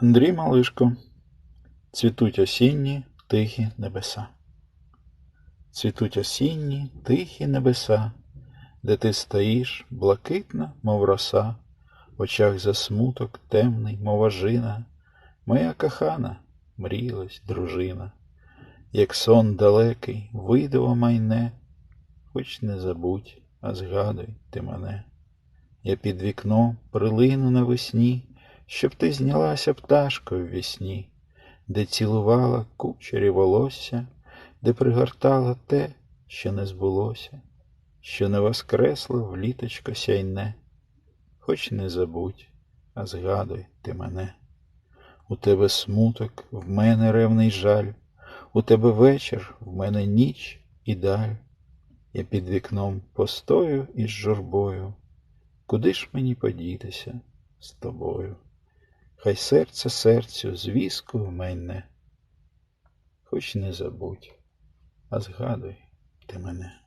Андрій Малишко. Цвітуть осінні тихі небеса. Цвітуть осінні тихі небеса, де ти стоїш, блакитна, мов роса, в очах засмуток темний, мов ожина, моя кохана, мрілась дружина, як сон далекий, видиво майне, хоч не забудь, а згадуй ти мене. Я під вікном прилину навесні, щоб ти знялася пташкою в вісні, де цілувала кучері волосся, де пригортала те, що не збулося, що не воскресло в літочко сяйне, хоч не забудь, а згадуй ти мене. У тебе смуток, в мене ревний жаль, у тебе вечір, в мене ніч і даль. Я під вікном постою із журбою. Куди ж мені подітися з тобою? Хай серце серцю звіскою в мене, хоч не забудь, а згадуй ти мене.